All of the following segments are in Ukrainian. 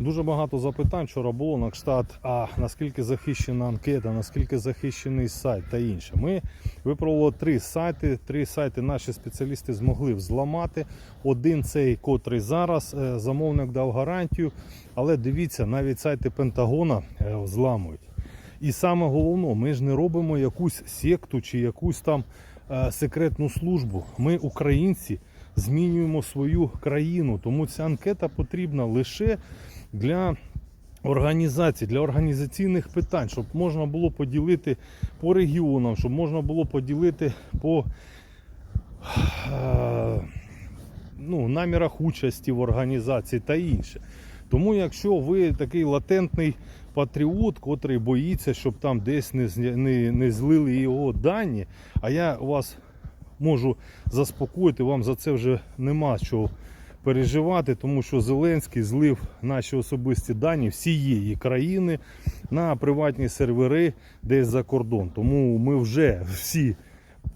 Дуже багато запитань вчора було на кшталт, а наскільки захищена анкета, наскільки захищений сайт та інше. Ми виправили три сайти. Три сайти наші спеціалісти змогли взламати. Один цей, котрий зараз е, замовник дав гарантію. Але дивіться, навіть сайти Пентагона е, взламують. І саме головне, ми ж не робимо якусь секту чи якусь там е, секретну службу. Ми, українці, змінюємо свою країну. Тому ця анкета потрібна лише для організації, для організаційних питань, щоб можна було поділити по регіонам, щоб можна було поділити по е, ну, намірах участі в організації та інше. Тому, якщо ви такий латентний патріот, котрий боїться, щоб там десь не, не, не злили його дані, а я вас можу заспокоїти, вам за це вже нема чого переживати, тому що Зеленський злив наші особисті дані всієї країни на приватні сервери десь за кордон. Тому ми вже всі.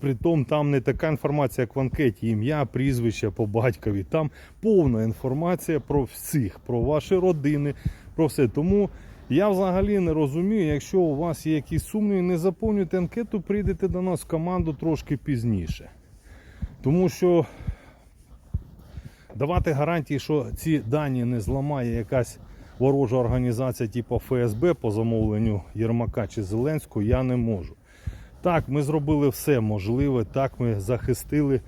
Притом там не така інформація, як в анкеті, ім'я, прізвище по батькові. Там повна інформація про всіх, про ваші родини, про все. Тому я взагалі не розумію, якщо у вас є якісь сумніви, не заповнюйте анкету, прийдете до нас в команду трошки пізніше. Тому що давати гарантії, що ці дані не зламає якась ворожа організація типу ФСБ по замовленню Єрмака чи Зеленського, я не можу. Так, ми зробили все можливе, так ми захистили,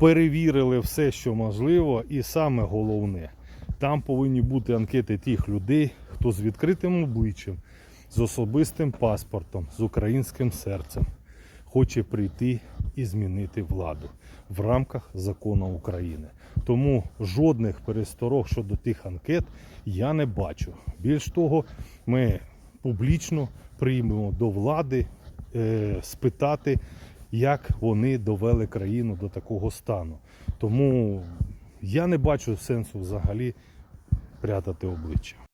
перевірили все, що можливо, і саме головне, там повинні бути анкети тих людей, хто з відкритим обличчям, з особистим паспортом, з українським серцем хоче прийти і змінити владу в рамках закону України. Тому жодних пересторог щодо тих анкет я не бачу. Більш того, ми публічно приймемо до влади е, спитати, як вони довели країну до такого стану. Тому я не бачу сенсу взагалі прятати обличчя.